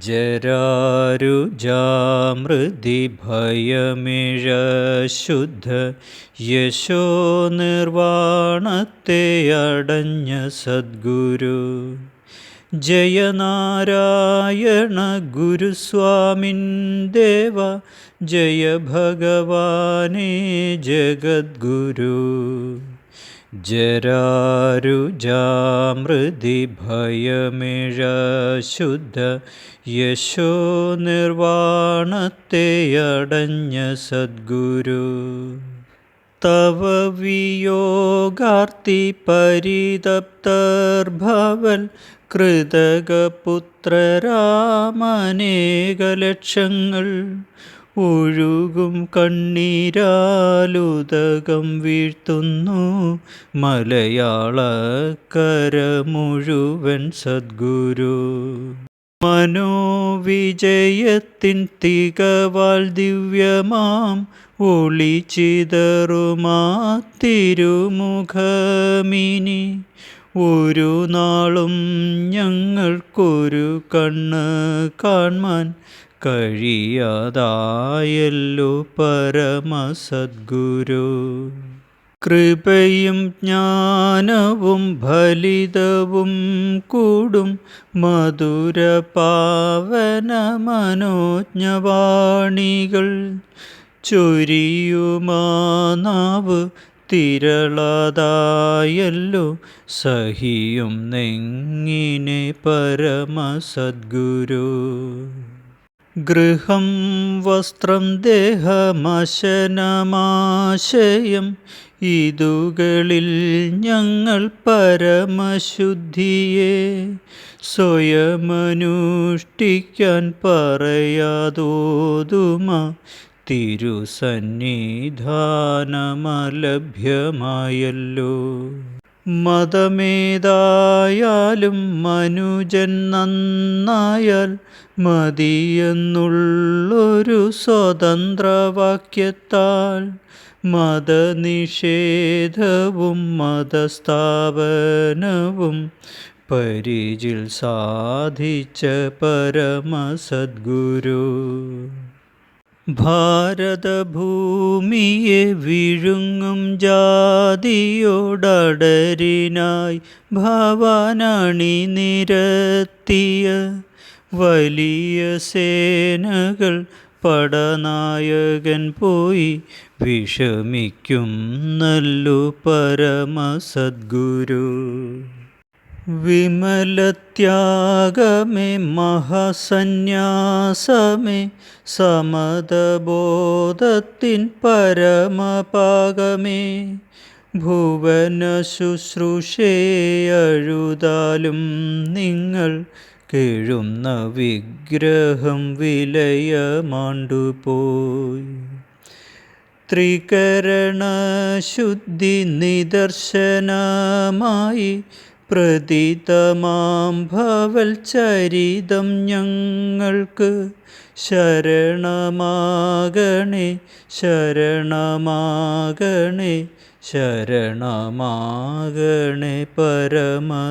ജരാരുജാമൃതി ഭയമിഴ ശുദ്ധ യശോ നിർവാണത്തെ അടഞ്ഞ സദ്ഗുരു. ജയനാരായണ ഗുരുസ്വാമിൻ ദേവ ജയ ഭഗവാനേ ജഗദ്ഗുരു. ജരാരുജാമൃതി ഭയമിഴ ശുദ്ധ യശോ നിർവാണത്തെയടഞ്ഞ സദ്ഗുരു. തവ വിയോഗാർത്തി പരിതപ്തർഭവൽ കൃതകപുത്രരാമനേകലക്ഷങ്ങൾ ഒഴുകും കണ്ണീരാലുതകം വീഴ്ത്തുന്നു. മലയാളക്കര മുഴുവൻ സദ്ഗുരു. മനോവിജയത്തിൻ തികവാൽ ദിവ്യമാം. ഒളിച്ചിതറുമാ തിരുമുഖമിനി. ഒരു നാളും ഞങ്ങൾക്കൊരു കണ്ണ് കാൺമാൻ കഴിയാതായല്ലോ പരമസദ്ഗുരു. കൃപയും ജ്ഞാനവും ഫലിതവും കൂടും മധുര പാവന മനോജ്ഞവാണികൾ ചൊരിയുമാനാവ് തിരളതായല്ലോ സഹിയും നെങ്ങിനെ പരമസദ്ഗുരു. ഗൃഹം വസ്ത്രം ദേഹമശനമാശയം ഇതുകളിൽ ഞങ്ങൾ പരമശുദ്ധിയെ സ്വയമനുഷ്ഠിക്കാൻ പറയാതോതുമ. തിരുസന്നിധാനമലഭ്യമായല്ലോ. മതമേതായാലും മനുജൻ നന്നായാൽ മതിയെന്നുള്ളൊരു സ്വതന്ത്രവാക്യത്താൽ മതനിഷേധവും മതസ്ഥാപനവും പരിചിൽ സാധിച്ച പരമസദ്ഗുരു. ഭാരതഭൂമിയെ വിഴുങ്ങും ജാതിയോടടരിനായി ഭവാനണി നിരത്തിയ വലിയ സേനകൾ പടനായകൻ പോയി വിഷമിക്കും നല്ലു പരമസദ്ഗുരു. വിമലത്യാഗമേ മഹാസന്യാസമേ സമതബോധത്തിൻ പരമപാകമേ ഭുവന ശുശ്രൂഷയഴുതാലും നിങ്ങൾ കേഴുന്ന വിഗ്രഹം വിലയമാണ്ടുപോയി. ത്രികരണശുദ്ധി നിദർശനമായി പ്രതിതമാം ഭവൽചരിതം ഞങ്ങൾക്ക് ശരണമാകണേ ശരണമാകണേ ശരണമാകണേ പരമസദ്ഗുരു.